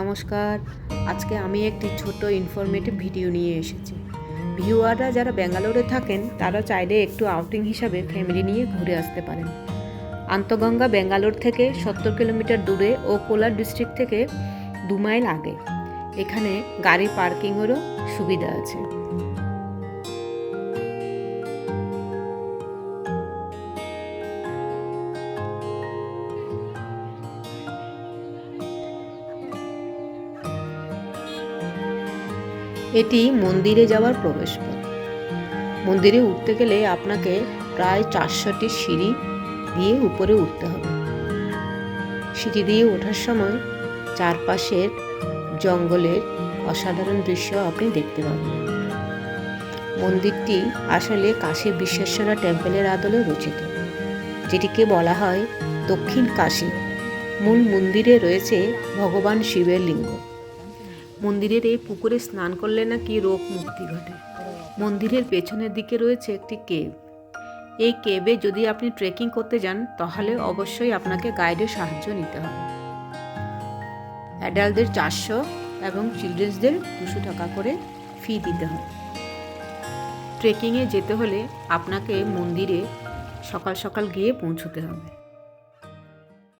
নমস্কার। আজকে আমি একটি ছোট ইনফরমেটিভ ভিডিও নিয়ে এসেছি। ভিউয়াররা যারা ব্যাঙ্গালোরে থাকেন, তারা চাইলে একটু আউটিং হিসাবে ফ্যামিলি নিয়ে ঘুরে আসতে পারেন। আন্তগঙ্গা ব্যাঙ্গালোর থেকে সত্তর কিলোমিটার দূরে ও কোলার ডিস্ট্রিক্ট থেকে দু মাইল আগে। এখানে গাড়ি পার্কিংয়েরও সুবিধা আছে। এটি মন্দিরে যাওয়ার প্রবেশ প্রবেশপথ। মন্দিরে উঠতে গেলে আপনাকে প্রায় চারশোটি সিঁড়ি দিয়ে উপরে উঠতে হবে। সিঁড়ি দিয়ে ওঠার সময় চারপাশের জঙ্গলের অসাধারণ দৃশ্য আপনি দেখতে পাবেন। মন্দিরটি আসলে কাশী বিশ্বেশ্বরা টেম্পেলের আদলে রচিত, যেটিকে বলা হয় দক্ষিণ কাশী। মূল মন্দিরে রয়েছে ভগবান শিবের লিঙ্গ। মন্দিরের এই পুকুরে স্নান করলে নাকি রোগ মুক্তি ঘটে। মন্দিরের পেছনের দিকে রয়েছে একটি কেভ। এই কেবে যদি আপনি ট্রেকিং করতে যান, তাহলে অবশ্যই আপনাকে গাইডের সাহায্য নিতে হবে। অ্যাডাল্টদের চারশো এবং চিলড্রেন্সদের দুশো টাকা করে ফি দিতে হবে। ট্রেকিংয়ে যেতে হলে আপনাকে মন্দিরে সকাল সকাল গিয়ে পৌঁছতে হবে।